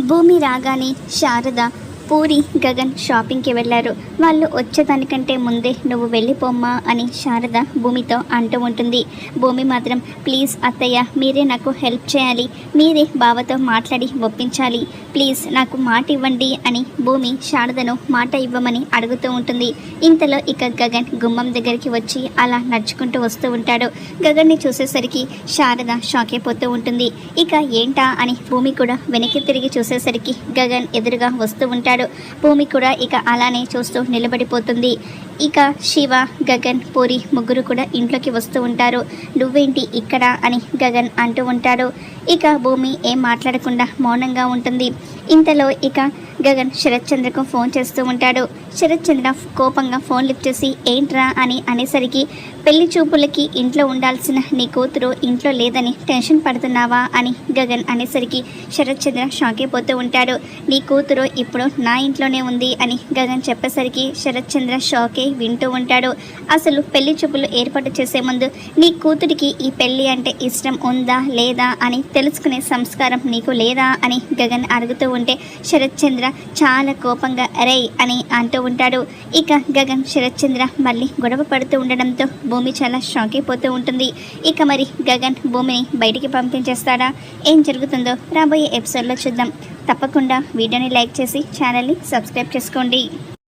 భూమి రాగానే శారద పూరి గగన్ షాపింగ్కి వెళ్ళారు. వాళ్ళు వచ్చేదానికంటే ముందే నువ్వు వెళ్ళిపోమ్మా అని శారద భూమితో అంటూ ఉంటుంది. భూమి మాత్రం ప్లీజ్ అత్తయ్య మీరే నాకు హెల్ప్ చేయాలి. మీరే బావతో మాట్లాడి ఒప్పించాలి. ప్లీజ్ నాకు మాట ఇవ్వండి అని భూమి శారదను మాట ఇవ్వమని అడుగుతూ ఉంటుంది. ఇంతలో ఇక గగన్ గుమ్మం దగ్గరికి వచ్చి అలా నడుచుకుంటూ వస్తూ ఉంటాడు. గగన్ని చూసేసరికి శారద షాక్ అయిపోతూ ఉంటుంది. ఇక ఏంటా? అని భూమి కూడా వెనక్కి తిరిగి చూసేసరికి గగన్ ఎదురుగా వస్తూ ఉంటాడు. భూమి కూడా ఇక అలానే చూస్తూ నిలబడిపోతుంది. ఇక శివ గగన్ పూరి ముగ్గురు కూడా ఇంట్లోకి వస్తూ ఉంటారు. నువ్వేంటి ఇక్కడ? అని గగన్ అంటూ ఉంటాడు. ఇక భూమి ఏం మాట్లాడకుండా మౌనంగా ఉంటుంది. ఇంతలో ఇక గగన్ శరత్ చంద్రకు ఫోన్ చేస్తూ ఉంటాడు. శరత్ చంద్ర కోపంగా ఫోన్ లిఫ్ట్ చేసి ఏంట్రా? అని అనేసరికి పెళ్ళి చూపులకి ఇంట్లో ఉండాల్సిన నీ కూతురు ఇంట్లో లేదని టెన్షన్ పడుతున్నావా? అని గగన్ అనేసరికి శరత్ చంద్ర షాక్ అయిపోతూ ఉంటాడు. నీ కూతురు ఇప్పుడు నా ఇంట్లోనే ఉంది అని గగన్ చెప్పేసరికి శరత్ చంద్ర షాకే వింటూ ఉంటాడు. అసలు పెళ్ళి చూపులు ఏర్పాటు చేసే ముందు నీ కూతురికి ఈ పెళ్ళి అంటే ఇష్టం ఉందా లేదా అని తెలుసుకునే సంస్కారం నీకు లేదా అని గగన్ అడుగుతూ ఉంటే శరత్ చంద్ర చాలా కోపంగా అరే అని అంటూ ఉంటాడు. ఇక గగన్ శరత్ చంద్ర మళ్ళీ గొడవ పడుతూ ఉండడంతో భూమి చాలా షాక్ అయిపోతూ ఉంటుంది. ఇక మరి గగన్ భూమిని బయటికి పంపించేస్తాడా? ఏం జరుగుతుందో రాబోయే ఎపిసోడ్లో చూద్దాం. తప్పకుండా వీడియోని లైక్ చేసి ఛానల్ని సబ్స్క్రైబ్ చేసుకోండి.